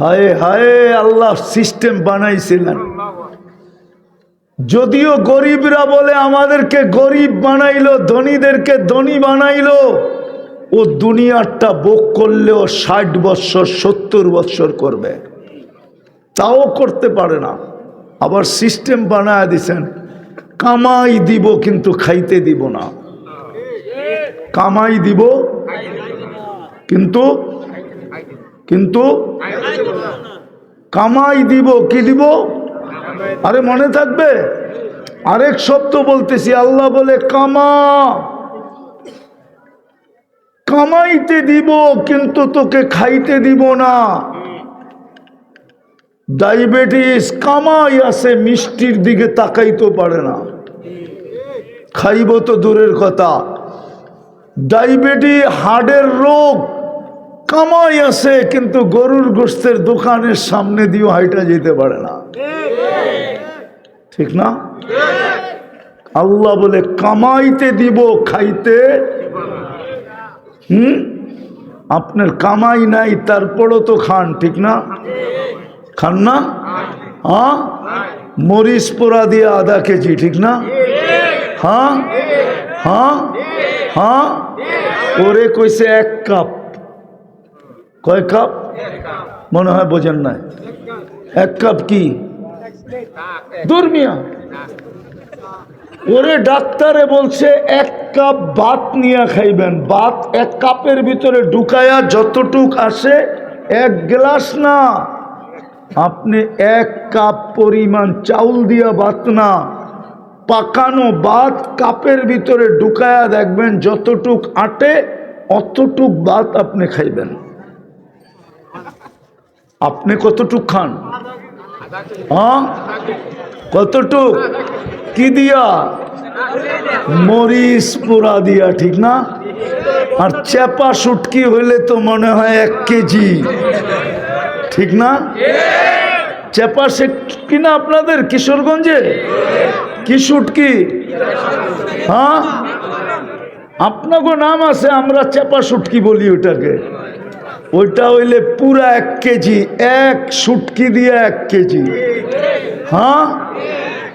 হায় হায় আল্লাহ system বানাইছিলেন। যদিও গরিবরা বলে আমাদেরকে গরিব বানাইলো, ধনীদেরকে ধনী বানাইলো, ও দুনিয়ারটা বুক করলেও ষাট বৎসর সত্তর বৎসর করবে। তাও করতে পারে না। আবার সিস্টেম বানায় দিছেন, কামাই দিব কিন্তু খাইতে দিব না। কামাই দিব, কিন্তু কিন্তু কামাই দিব, কি দিব? আরে মনে থাকবে? আরেক শব্দ বলতেছি, আল্লাহ বলে, কামা। কামাইতে দিব, কিন্তু তোকে খাইতে দিব না। ডায়াবেটিস, কামাই আছে, মিষ্টির দিকে তাকাইতে পারে না। খাইব তো দূরের কথা। ডায়াবেটিস হার্টের রোগ কামাই আছে, কিন্তু গরুর গোস্তের দোকানের সামনে দিয়েও হাইটা যেতে পারে না। ঠিক না? আল্লাহ বলে, কামাইতে দিব, খাইতে। হুম? আপনার কামাই নাই, তারপরও তো খান, ঠিক না? খান না? হ্যাঁ মরিচ পোড়া দিয়ে আধা কেজি, ঠিক না? হ্যাঁ? হ্যাঁ? হ্যাঁ? ওরে কইছে, এক কাপ। কয় কাপ? মনে হয় বোঝেন নাই। এক কাপ কি? দুর্মিয়া। ওরে ডাক্তারে বলছে, এক কাপ ভাত নিয়ে খাইবেন। ভাত এক কাপের ভিতরে ঢুকায়া যতটুক আসে, এক গ্লাস না। আপনি এক কাপ পরিমাণ চাউল দিয়া ভাত না। পাকানো ভাত কাপের ভিতরে ঢুকায়া দেখবেন, যতটুক আটে, অতটুক ভাত আপনি খাইবেন। আপনি কতটুক খান? হ্যাঁ? কতটুক? কি দিয়া? মরিচ পোড়া দিয়া, ঠিক না? আর চেপা সুটকি হইলে তো মনে হয় এক কেজি, ঠিক না? চেপা কি না আপনাদের কিশোরগঞ্জে? কি সুটকি হ্যাঁ? আপনাকে নাম আছে, আমরা চেপা সুটকি বলি ওটাকে ওইটা হইলে পুরা এক কেজি, এক সুটকি দিয়ে এক কেজি। হ্যাঁ?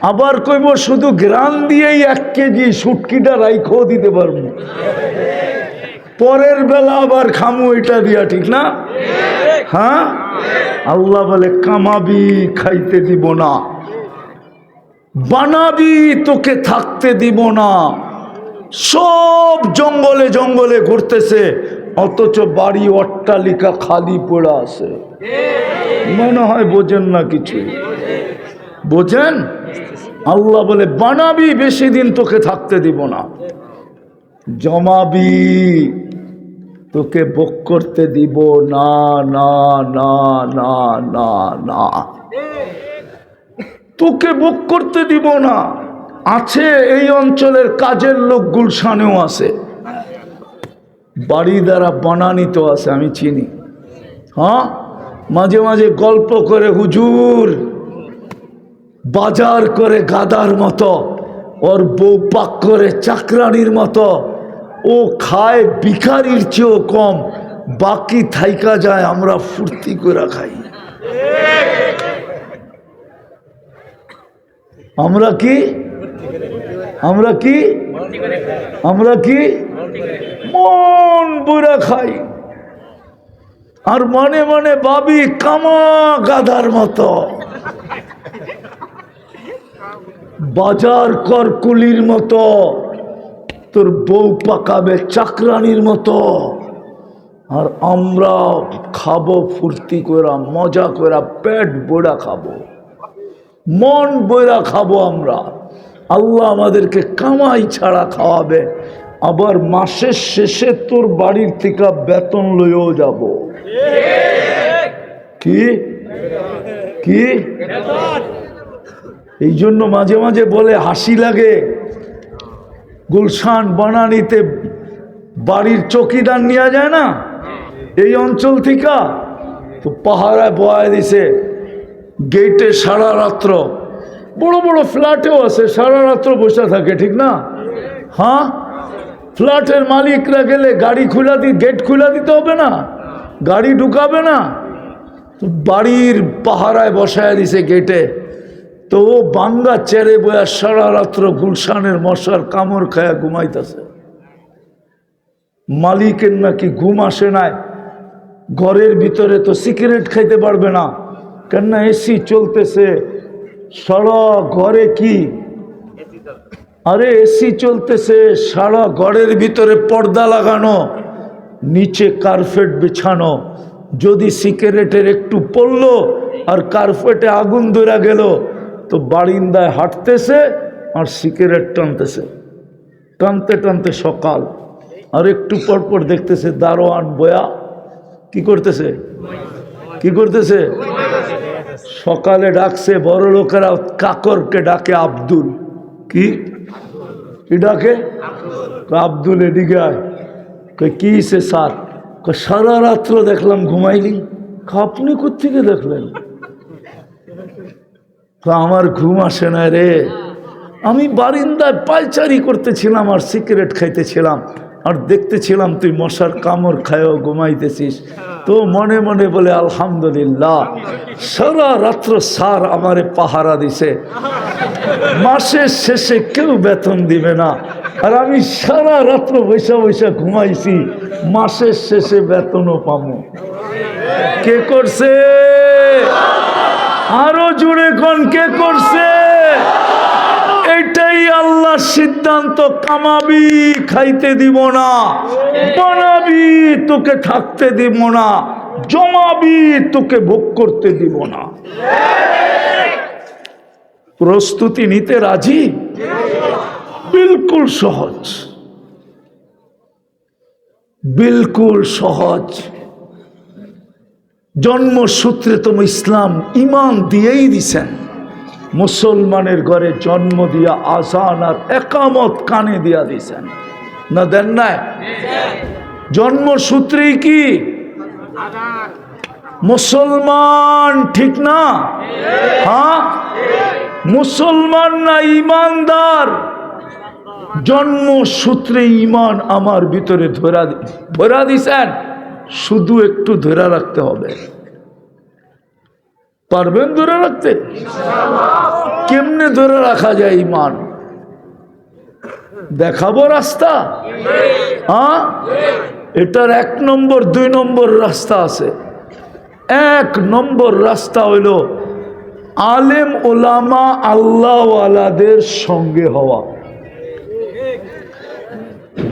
আবার কইব শুধু গ্রাম দিয়েই এক কেজি সুটকিটা রাইখও দিতে পারব। পরের বেলা আবার খামু এটা দিয়া, ঠিক না? হ্যাঁ? আল্লাহ বলে, কামাবি, খাইতে দিব না। বানাবি, তোকে থাকতে দিব না। সব জঙ্গলে জঙ্গলে ঘুরতেছে। অথচ বাড়ি অট্টালিকা খালি পড়ে আছে। মনে হয় বোঝেন না কিছু। বোঝেন? আল্লাহ বলে, বানাবি, বেশি দিন তোকে থাকতে দিব না। জমাবি, তোকে বক করতে দিব না না না না না না। তোকে বুক করতে দিব না। আছে এই অঞ্চলের কাজের লোক গুলশানেও আছে। বাড়ি দ্বারা বানানিত আছে, আমি চিনি। হ্যাঁ? মাঝে মাঝে গল্প করে হুজুর, বাজার করে গাদার মতো, ওর বউ পাক করে চাকরানির মতো, ও খায় ভিখারির চেয়েও কম, বাকি থাইকা যায়, আমরা ফুর্তি করে খাই। আমরা কি? আমরা কি? আমরা কি? মন বুড়া খাই আর মনে মনে বাবি কামা গাধার মতো। বাজার করকুলির মতো, তোর বউ পাকাবে চাকরানির মতো। আর আমরা খাব, ফুর্তি করা মজা করা পেট বোড়া খাব। মন বইরা খাব আমরা। আল্লাহ আমাদেরকে কামাই ছাড়া খাওয়াবে। আবার মাসের শেষে তোর বাড়ির থেকে বেতন লইও যাব। কি? কি? এই জন্য মাঝে মাঝে বলে, হাসি লাগে। গুলশান বানানিতে বাড়ির চকিদার নেওয়া যায় না? এই অঞ্চল থেকে? তো পাহারায় বয়ায় দিছে, গেটে সারা রাত্র, বড় বড় ফ্ল্যাটেও আছে, সারা রাত্র বসে থাকে, ঠিক না? হ্যাঁ? ফ্ল্যাটের মালিকরা গেলে গাড়ি খুলা দি গেট খুলা দিতে হবে না। গাড়ি ঢুকাবে না। বাড়ির পাহারায় বসায় দিছে গেটে তো ও বাঙ্গা চেরে বয়া সারা রাত্র গুলশানের মশার কামড় খায়া ঘুমাইতেছে। মালিকের নাকি ঘুম আসে নাই। ঘরের ভিতরে তো সিগারেট খাইতে পারবে না। কেননা এসি চলতেছে। সারা ঘরে কি আরে এসি চলতেছে, সারা ঘরের ভিতরে পর্দা লাগানো, নিচে কার্পেট বিছানো। যদি সিগারেটের একটু পড়ল আর কার্পেটে আগুন ধরা গেল, তো বারিন্দায় হাঁটতেছে আর সিগারেট টানতেছে। টানতে টানতে সকাল। আর একটু পর পর দেখতেছে দারোয়ান বয়া, কি করতেছে? কি করতেছে? সকালে ডাকছে বড় লোকেরা কাকরকে ডাকে আব্দুল। কি? কি ডাকে কয়, আব্দুল এদিকে আয়। কি সে কয়, সারা রাত্র দেখলাম ঘুমাইলি। আপনি কোথেকে দেখলেন? আমার ঘুম আসে না রে। আমি বারিন্দায় পায়চারি করতেছিলাম আর সিগারেট খাইতেছিলাম। আর দেখতেছিলাম তুই মশার কামড় খায়ও ঘুমাইতেছিস। তো মনে মনে বলে, আলহামদুলিল্লাহ, সারা রাত্র সার আমারে পাহারা দিছে। মাসের শেষে কেউ বেতন দিবে না। আর আমি সারা রাত্র বৈশা বৈশা ঘুমাইছি মাসের শেষে বেতনও পাবো। কে করছে? আরও জুড়ে কোন কে করছে? এটাই আল্লাহ সিদ্ধান্ত, কামাবি, খাইতে দিব না। বানাবি, তোকে থাকতে দিব না। জমাবি, তোকে ভোগ করতে দিব না। প্রস্তুতি নিতে রাজি? বিলকুল সহজ। বিলকুল সহজ। জন্মসূত্রে তুমি ইসলাম ইমান দিয়েই দিছেন। মুসলমানের ঘরে জন্ম দিয়া আসান আর একামত কানে দিয়া দিছেন। না দেন নাই? জন্মসূত্রেই কি? মুসলমান ঠিক না? হ্যাঁ? মুসলমান না ইমানদার? জন্মসূত্রে ইমান আমার ভিতরে ধরা ধরা দিছেন। শুধু একটু ধরা রাখতে হবে। পারবেন ধরে রাখতে? কেমনে ধরে রাখা যায় ইমান? দেখাবো রাস্তা? হ্যাঁ? এটার এক নম্বর, দুই নম্বর রাস্তা আছে। এক নম্বর রাস্তা হইল আলেম ওলামা আল্লাহওয়ালাদের সঙ্গে হওয়া।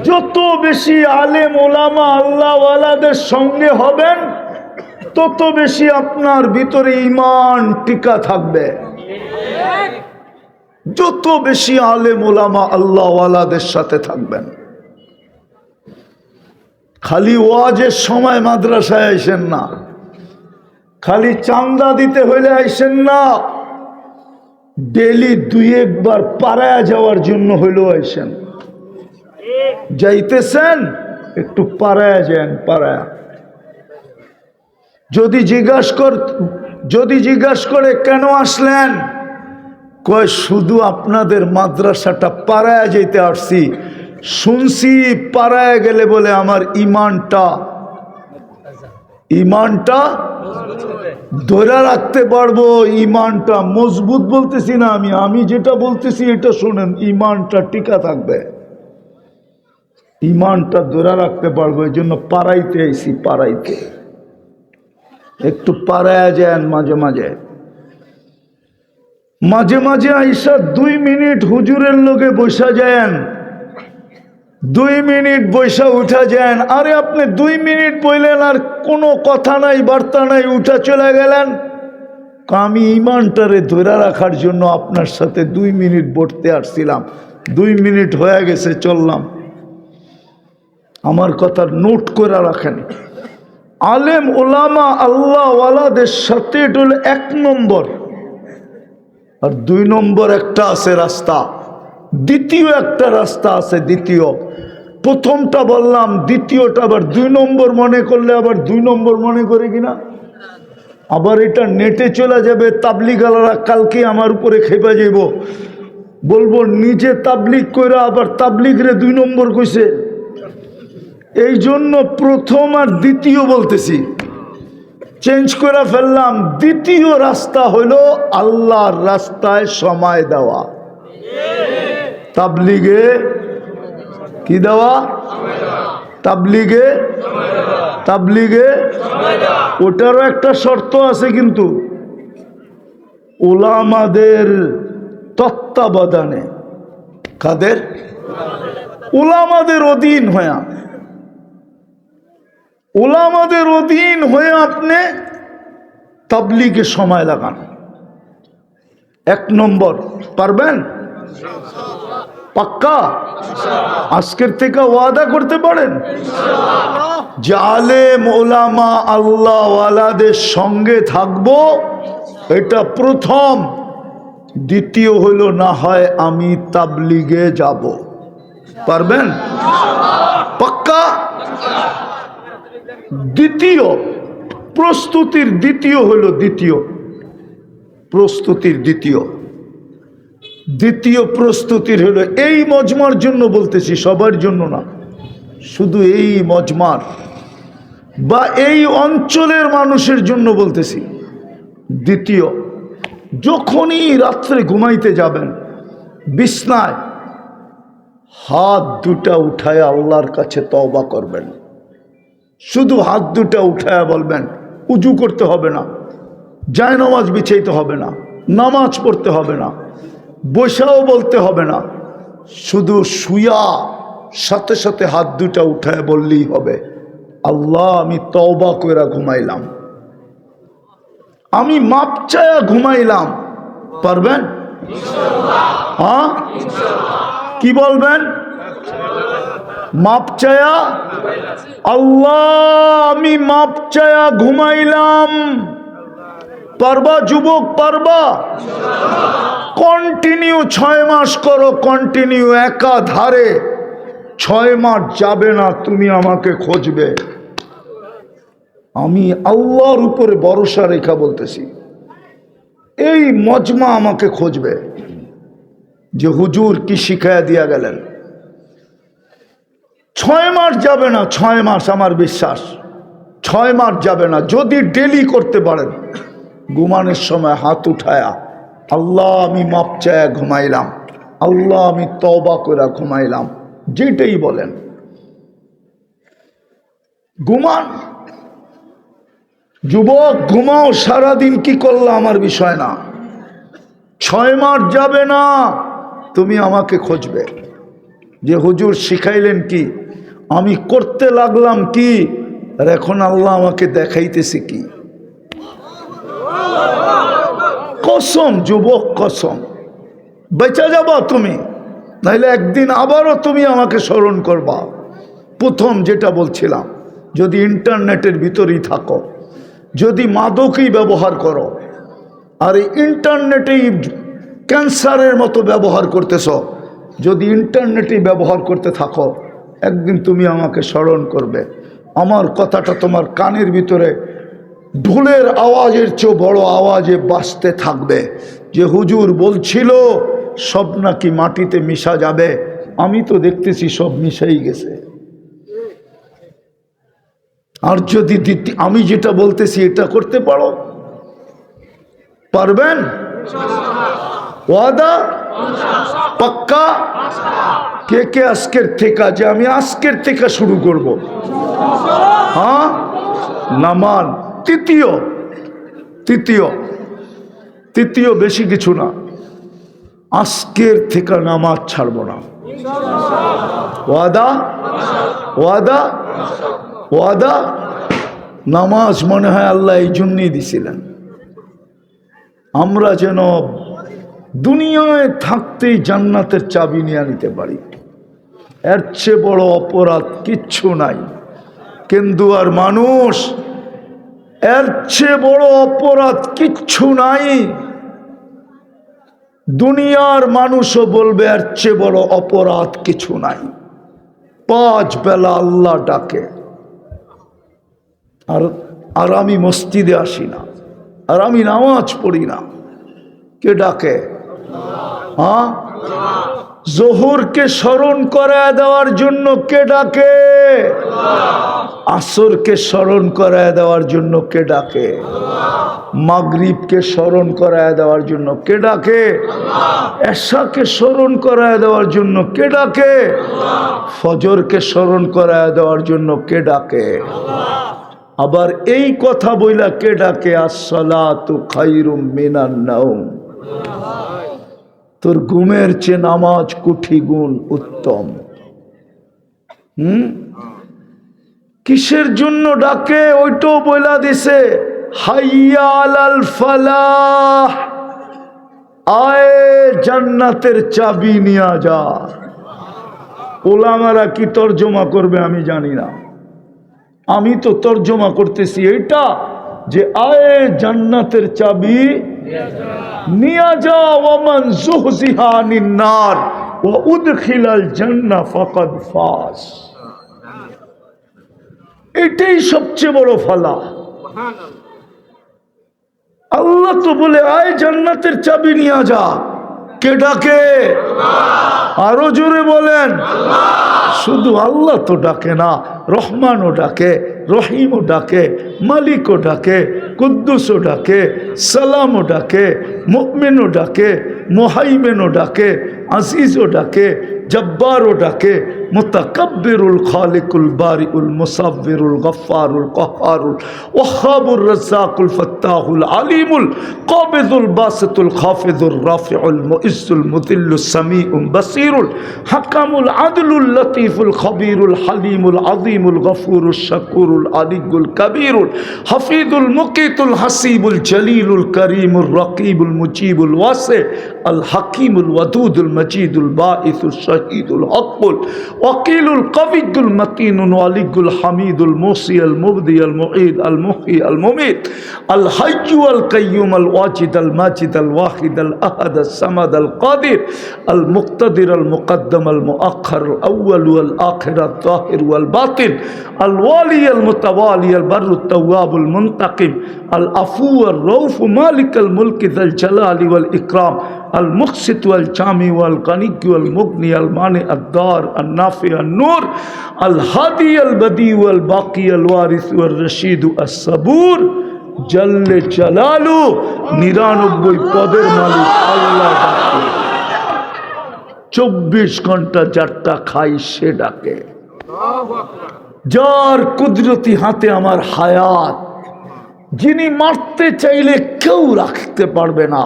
যত বেশি আলেম ওলামা আল্লাহওয়ালাদের সঙ্গে হবেন তত বেশি আপনার ভিতরে ইমান টিকা থাকবে। যত বেশি আলেম ওলামা আল্লাহওয়ালাদের সাথে থাকবেন। খালি ওয়াজের সময় মাদ্রাসায় আইসেন না। খালি চান্দা দিতে হইলে আইসেন না। ডেলি দুই একবার পাড়ায় যাওয়ার জন্য হইলেও আইসেন। যাইতেছেন, একটু পাড়ায় যান, পাড়ায়। যদি জিজ্ঞাস কর, যদি জিজ্ঞাস করে কেন আসলেন? কয়, শুধু আপনাদের মাদ্রাসাটা পাড়ায় যেতে আসছি। শুনছি পাড়ায় গেলে বলে আমার ইমানটা ইমানটা ধরে রাখতে পারব, ইমানটা মজবুত বলতেছি না আমি। আমি যেটা বলতেছি এটা শোনেন, ইমানটা টিকা থাকবে। ইমানটা ধরে রাখতে পারব এই জন্য পাড়াইতে আইসি পাড়াইতে। একটু পাড়ায় যান মাঝে মাঝে। মাঝে মাঝে আইসা দুই মিনিট হুজুরের লোকে বসা যান। দুই মিনিট বৈশা উঠা যান। আরে আপনি দুই মিনিট বললেন আর কোনো কথা নাই, বার্তা নাই, উঠা চলে গেলেন। আমি ইমানটারে ধরে রাখার জন্য আপনার সাথে দুই মিনিট বসতে আসছিলাম। দুই মিনিট হয়ে গেছে, চললাম। আমার কথা নোট করে রাখেন। আলেম ওলামা আল্লাহওয়ালাদের সাথে এটা হলো এক নম্বর। আর দুই নম্বর একটা আছে রাস্তা। দ্বিতীয় একটা রাস্তা আছে দ্বিতীয়। প্রথমটা বললাম, দ্বিতীয়টা আবার দুই নম্বর মনে করলে আবার দুই নম্বর মনে করে কিনা? আবার এটা নেটে চলে যাবে, তাবলিগালারা কালকে আমার উপরে খেপে যাইব। বলব, নিজে তাবলিগ করে আবার তাবলিগরে দুই নম্বর কইছে। এই জন্য প্রথম আর দ্বিতীয় বলতেছি। চেঞ্জ করে ফেললাম। দ্বিতীয় রাস্তা হলো আল্লাহর রাস্তায় সময় দেওয়া। তাবলিগে কি দেওয়া? তাবলিগে তাবলিগে ওটারও একটা শর্ত আছে কিন্তু। ওলামাদের তত্ত্বাবধানে। কাদের? ওলামাদের অধীন হয়ে ওলামাদের অধীন হয়ে আপনি তাবলিগে সময় লাগান। এক নম্বর, পারবেন? পাক্কা? আজকের থেকে ওয়াদা করতে পারেন? যে আলেম আল্লাহওয়ালাদের সঙ্গে থাকব, এটা প্রথম। দ্বিতীয় হলো না হয় আমি তাবলিগে যাব। পারবেন? পাক্কা? দ্বিতীয়, প্রস্তুতির দ্বিতীয় হলো দ্বিতীয়। প্রস্তুতির দ্বিতীয়। দ্বিতীয় প্রস্তুতির হলো এই মজমার জন্য বলতেছি, সবার জন্য না, শুধু এই মজমার বা এই অঞ্চলের মানুষের জন্য বলতেছি। দ্বিতীয়, যখনই রাত্রে ঘুমাইতে যাবেন, বিছনায় হাত দুটা উঠায় আল্লাহর কাছে তওবা করবেন। শুধু হাত দুটা উঠায় বলবেন, উজু করতে হবে না যায় নামাজ বিছাইতে হবে না, নামাজ পড়তে হবে না, বসাও বলতে হবে না, শুধু শুয়া, সাথে সাথে হাত দুটা উঠায় বললেই হবে। আল্লাহ, আমি তওবা কইরা ঘুমাইলাম। আমি মাপ চায়া ঘুমাইলাম। পারবেন? হ্যাঁ? কি বলবেন? মাপ চায়া? আল্লাহ, আমি মাপ চায়া ঘুমাইলাম। পারবা, যুবক, পারবা? কন্টিনিউ ছয় মাস করো কন্টিনিউ একা ধারে ছয় মাস যাবে না, তুমি আমাকে খুঁজবে। আমি আল্লাহর উপরে ভরসা রেখা বলতেছি। এই মজমা আমাকে খুঁজবে। যে হুজুর কি শিখাইয়া দিয়া গেলেন? ছয় মাস যাবে না, ছয় মাস আমার বিশ্বাস। ছয় মাস যাবে না, যদি ডেলি করতে পারেন। ঘুমানোর সময় হাত উঠায়া, আল্লাহ আমি মাপ চায়া ঘুমাইলাম, আল্লাহ আমি তবা করে ঘুমাইলাম, যেটাই বলেন। ঘুমান। যুবক, ঘুমাও, সারাদিন কি করল আমার বিষয় না। ছয় মাস যাবে না, তুমি আমাকে খুঁজবে। যে হুজুর শিখাইলেন কি? আমি করতে লাগলাম কি? আর এখন আল্লাহ আমাকে দেখাইতেছে কি? কসম, যুবক কসম। বেঁচে যাবা তুমি, নাইলে একদিন আবারও তুমি আমাকে স্মরণ করবা। প্রথম যেটা বলছিলাম, যদি ইন্টারনেটের ভিতরেই থাকো, যদি মাদকই ব্যবহার করো, আর এই ইন্টারনেটেই ক্যান্সারের মতো ব্যবহার করতেছ, যদি ইন্টারনেটেই ব্যবহার করতে থাকো একদিন তুমি আমাকে স্মরণ করবে। আমার কথাটা তোমার কানের ভিতরে ঢোলের আওয়াজের চেয়েও বড় আওয়াজে বাঁচতে থাকবে। যে হুজুর বলছিল, সব নাকি মাটিতে মিশা যাবে। আমি তো দেখতেছি সব মিশাই গেছে। আর যদি আমি যেটা বলতেছি এটা করতে পারো? পারবেন? ওয়াদা? পাক্কা? কে কে আজকের থেকে যে আমি আজকের থেকে শুরু করব? হ্যাঁ? নামান। তৃতীয়। তৃতীয়। তৃতীয় বেশি কিছু না। আজকের থেকে নামাজ ছাড়ব না। ওয়াদা? ওয়াদা? ওয়াদা? নামাজ মনে হয় আল্লাহ এই জন্যই দিছিলেন। আমরা যেন দুনিয়ায় থাকতেই জান্নাতের চাবি নিয়ে নিতে পারি। এর চেয়ে বড় অপরাধ কিচ্ছু নাই। কিন্তু আর মানুষ, এর চেয়ে বড় অপরাধ কিচ্ছু নাই। দুনিয়ার মানুষও বলবে, এর চেয়ে বড় অপরাধ কিছু নাই। পাঁচ বেলা আল্লাহ ডাকে। আর আর আমি মসজিদে আসি না। আর আমি নামাজ পড়ি না। কে ডাকে? হ্যাঁ জোহরকে স্মরণ করায় দেওয়ার জন্য কে ডাকে? আসরকে স্মরণ করায় দেওয়ার জন্য কে ডাকে? মাগরিবকে স্মরণ করায় দেওয়ার জন্য কে ডাকে? এশাকে স্মরণ করায় দেওয়ার জন্য কে ডাকে? ফজরকে স্মরণ করায় দেওয়ার জন্য কে ডাকে? আবার এই কথা বইলা কে ডাকে? আসসালাতু খাইরুম মিনান নাউম তোর ঘুমের চেয়ে নামাজ কুঠি গুণ উত্তম। হুম? কিসের জন্য ডাকে? ওইটাও বইলা দিছে, হাইয়া আলাল ফালাহ। আয়, জান্নাতের চাবি নিয়া যা। ওলামারা কি তর্জমা করবে আমি জানি না। আমি তো তর্জমা করতেছি এইটা যে আয়ে, জান্নাতের চাবি নিয়া নার ওয়া উদখিলাল জান্নাহ ফাকাদ ফাস এটাই সবচেয়ে বড় ফালা। আল্লাহ তো বলে আয় জান্নাতের চাবি নিয়ে যা। কে ডাকে? আরও জোরে বলেন। শুধু আল্লাহ তো ডাকে না, রহমানও ডাকে, রহিমও ডাকে, মালিকও ডাকে, কুদ্দুসও ডাকে, সালামও ডাকে মুকমিনও ডাকে, মোহাইমেনও ডাকে, আজিজও ডাকে, জব্বারও ডাকে মুতাকাব্বিরুল খালিকুল বারিউল মুসাব্বিরুল গফফারুল কহারুল ওয়াহাবুর রাজ্জাকুল ফাত্তাহুল আলিমুল কাবিদুল বাসিতুল খাফিদুর রাফিউল মুইজ্জুল মুদিল্লুস সামিউল বাসিরুল হাকামুল আদলুল লতিফুল খবীরুল হালিমুল আযীমুল গফুরুশ শাকুরুল আলিগুল কবীরুল হাফিজুল মুকিতুল হাসিবুল জলিলুল করিমুল রকিবুল মুজিবুল ওয়াসি ওকিলুল কবিগুল মতিনুল আলিগুল হামিদুল মোসি আল মুবদি আল মুঈদ আল মুহি আল মুমিদ আল হাইজু আল কাইম আল ওয়াজিদ আল মাজিদ আল ওয়াহিদ আল আহাদ আল সামাদ আল কাদির আল মুক্তাদির আল মুকদ্দম আল মুআখর আউ্ল আল আখের আল তাহির আল বাতিল আল ওয়ালি আল মুতাওয়ালি আল বারু তাওয়াবুল মুন্তাকিম আল আফু আল রৌফ মালিক আল মুলকিদ আল জালালি আল ইকরাম আল মুকসিত আল চামি আল কানিকি আল মুগনি আল মানে আদার আল নাফে আল নূর আল হাদি আল বদি আল বাকি আল ওয়ারিস আল রশিদ আল সাবুর জল্লে চালালু নিরানব্বই পদের মালিক আল্লাহ চব্বিশ ঘণ্টা যারটা খাই সে ডাকে। যার কুদরতি হাতে আমার হায়াত, যিনি মারতে চাইলে কেউ রাখতে পারবে না।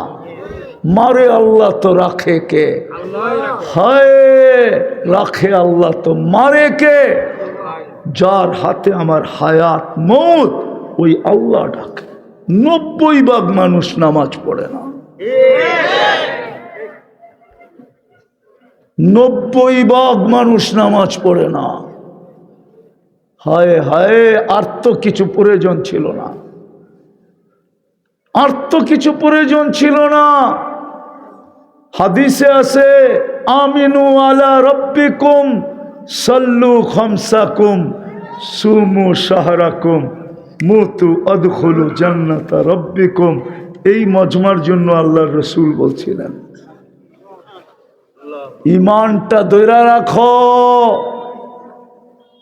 মারে আল্লাহ তো রাখে কে? হায়, রাখে আল্লাহ তো মারে কে? যার হাতে আমার হায়াত মৌত, ওই আল্লাহ ডাকে। নব্বই ভাগ মানুষ নামাজ পড়ে না। নব্বই ভাগ মানুষ নামাজ পড়ে না। হায় হায়, আর তো কিছু প্রয়োজন ছিল না। আর তো কিছু প্রয়োজন ছিল না। হাদিসে আছে, আমিনু আলা রব্বিকুম, সল্লু খমসাকুম, সুমু সাহারাকুম মুতু অদখলু জান্নাতা রব্বিকুম। এই মজমার জন্য আল্লাহর রসুল বলছিলেন, ইমানটা দৈরা রাখো।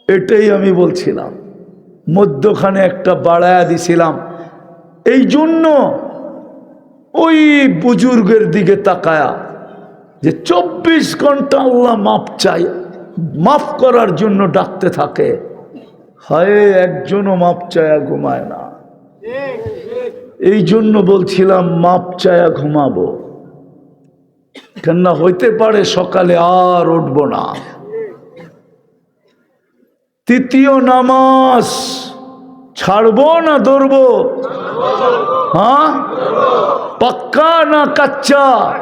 এটাই আমি বলছিলাম, মধ্যখানে একটা বাড়ায়া দিছিলাম। এই জন্য ওই বুজুর্গের দিকে তাকায়া যে চব্বিশ ঘণ্টা আল্লাহ মাপ চাই মাফ করার জন্য ডাকতে থাকে। হায়, একজনও মাপ চায়া ঘুমায় না। এই জন্য বলছিলাম মাপ চায়া ঘুমাবো। কেননা হইতে পারে সকালে আর উঠবো না। তৃতীয় নামাজ, ছাড়বো না ধরবো হ্যাঁ? পাক্কা না কাচ্চা?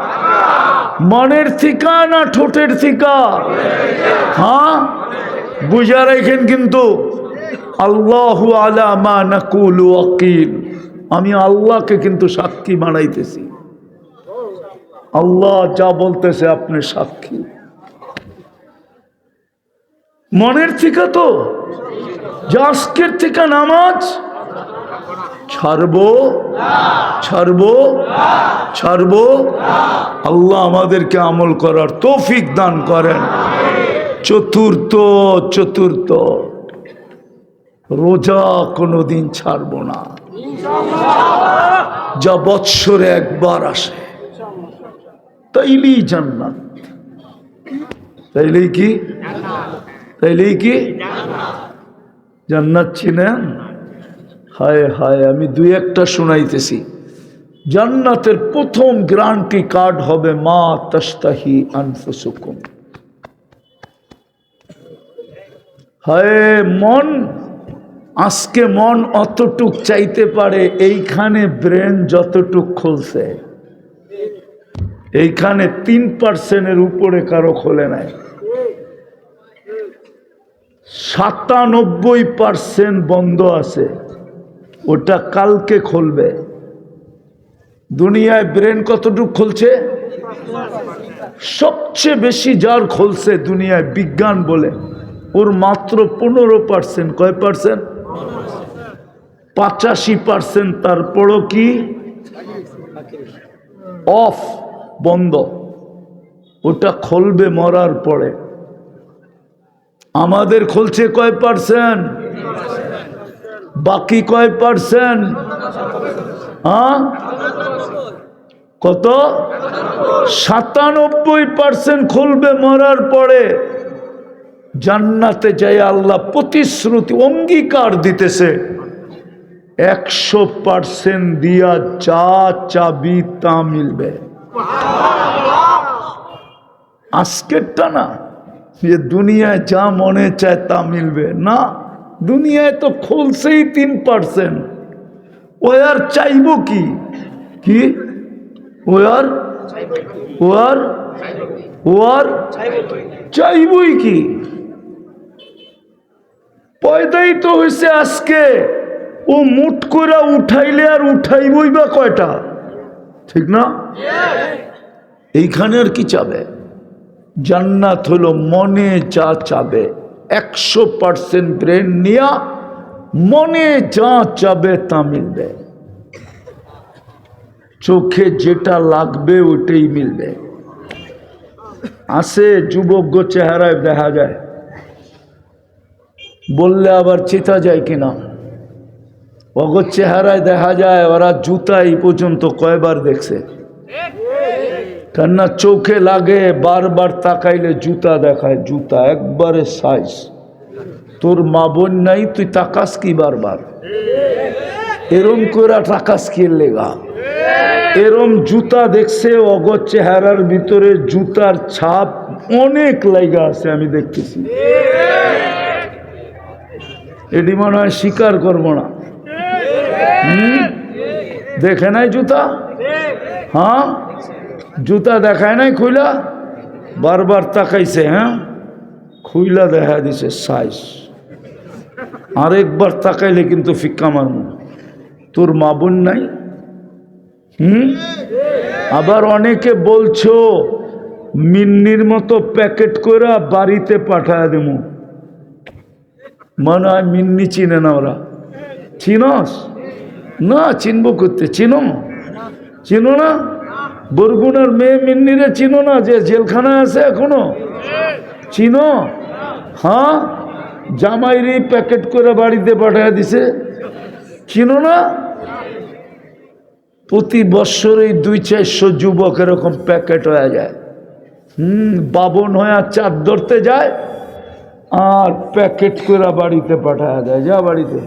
মনের থিকা না ঠোঁটের থিকা? হ্যাঁ? বুঝা রেখেন কিন্তু। আল্লাহ আলামা নাকুল ওয়াকিল। আমি আল্লাহকে কিন্তু সাক্ষী বানাইতেছি। আল্লাহ যা বলতেছে আপনি সাক্ষী। মনের থিকা তো? যে আজকের থেকে নামাজ ছাড়বো? ছাড়বো? ছাড়বো? আল্লাহ আমাদেরকে আমল করার তৌফিক দান করেন। চতুর্থ চতুর্থ। রোজা কোনোদিন ছাড়বো না। যা বৎসরে একবার আসে, তাইলেই জান্নাত। তাইলেই কি? তাইলেই কি? জান্নাত চিনেন? হায় হায়, আমি দুই একটা শোনাইতেছি। জান্নাতের প্রথম গ্রান্টি কার্ড হবে মা তস্তাহি আনফুসুকুম। হায়, মন, আজকে মন অতটুক চাইতে পারে, এইখানে ব্রেন যতটুক খুলছে। এইখানে তিন পার্সেন্টের উপরে কারও খোলে নাই। সাতানব্বই পার্সেন্ট বন্ধ আছে। ওটা কালকে খুলবে। দুনিয়ায় ব্রেন কতটুক খুলছে? সবচেয়ে বেশি যার খুলছে দুনিয়ায় বিজ্ঞান বলে, ওর মাত্র পনেরো পার্সেন্ট। কয় পার্সেন্ট? পঁচাশি পার্সেন্ট। তারপরও কি? অফ, বন্ধ। ওটা খুলবে মরার পরে। আমাদের খুলছে কয় পার্সেন্ট? বাকি কয় পার্সেন্ট? হ্যাঁ? কত? সাতানব্বই পার্সেন্ট খুলবে মরার পরে। জান্নাতে যাই আল্লাহ প্রতিশ্রুতি, অঙ্গীকার দিতেছে। একশো পার্সেন্ট দিয়া যা চাবি তা মিলবে। আজকেরটা না, যে দুনিয়ায় যা মনে চায় তা মিলবে। না। দুনিয়ায় তো খুলছেই তিন পার্সেন্ট ও আর চাইব কি? কি? ও আর ও আর ও আর চাইবই কি? পয়দাই তো হয়েছে আজকে। ও মুট করে উঠাইলে আর উঠাইবই বা কয়টা? ঠিক না? এইখানে আর কি চাবে? জান্নাত হলো মনে যা চাবে। একশো পার্সেন্ট ব্রেন নিয়া মনে যা চাবে তা মিলবে। চোখে যেটা লাগবে ওটাই মিলবে। আসে যুবজ্ঞ চেহারায় দেখা যায়। বললে আবার চেতা যায় কিনা? অগর চেহারায় দেখা যায়, ওরা জুতা এই পর্যন্ত কয়বার দেখছে? কেননা চোখে লাগে, বারবার তাকাইলে জুতা দেখায়, জুতা একবারে সাইজ তোর মা বোন নাই, তুই তাকাস কি বারবার? এরম করে টাকাস কি লেগা? এরম জুতা দেখছে অগর চেহারার ভিতরে জুতার ছাপ অনেক লাইগা আছে, আমি দেখতেছি। এটি মনে হয় স্বীকার করব না? দেখে নাই জুতা? হ্যাঁ? জুতা দেখায় নাই খুইলা? বারবার তাকাইছে হ্যাঁ? খুইলা দেখা দিছে সাইজ আরেকবার তাকাইলে কিন্তু ফিক্কা মারব তোর মা বোন নাই? হুম? আবার অনেকে বলছো, মিন্নির মতো প্যাকেট করে বাড়িতে পাঠায় দেব মনে হয় মিন্নি চিনে না ওরা। চিনস? না, চিনবো করতে। চিনো? চিনো না? বরগুনার মেয়ে মিন্নিরে চিনো না যে জেলখানা আছে এখনও? চিনো? হ্যাঁ? জামাইরি প্যাকেট করে বাড়িতে পাঠিয়ে দিছে। চিনো না? প্রতি বৎসরেই দুই চারশো যুবক এরকম প্যাকেট হয়ে যায়। হুম, বাবন হয়ে চাঁদ ধরতে যায় আর প্যাকেট করে বাড়িতে পাঠায় দেয়। যা বাড়িতে।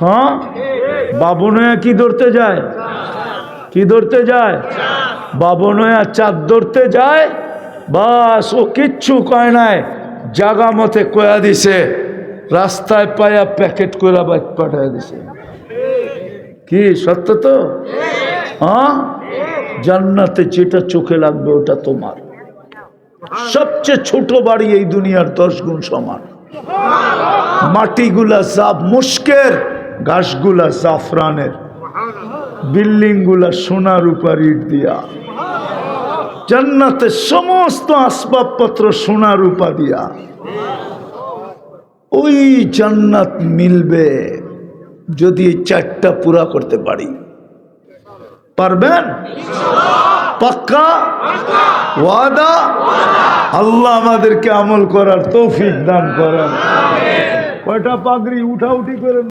হ্যাঁ? বাবন হয়ে কি ধরতে যায়? কি ধরতে যায়? বাবন হয়ে চাঁদ ধরতে যায়? বাস, ও কিচ্ছু কয় নাই। জাগা মতে কয়া দিছে, রাস্তায় পায়া প্যাকেট করে বাইক পাঠায় দিছে। কি, সত্য তো? হ্যাঁ? জান্নাতে যেটা চোখে লাগবে ওটা তোমার। সবচেয়ে ছোট বাড়ি এই দুনিয়ার দশ গুণ সমান। মাটিগুলা জাফ মুস্কের ঘাসগুলা জাফরানের। বিল্ডিংগুলা সোনার উপর ইট দিয়া। জান্নাতে সমস্ত আসবাবপত্র সোনার রূপা দিয়া। ওই জান্নাত মিলবে যদি চারটা পুরা করতে পারি। পারবেন? পাক্কা? ওয়াদা? আল্লাহ আমাদেরকে আমল করার তৌফিক দান করেন। কয়টা পাগড়ি উঠা উঠি করে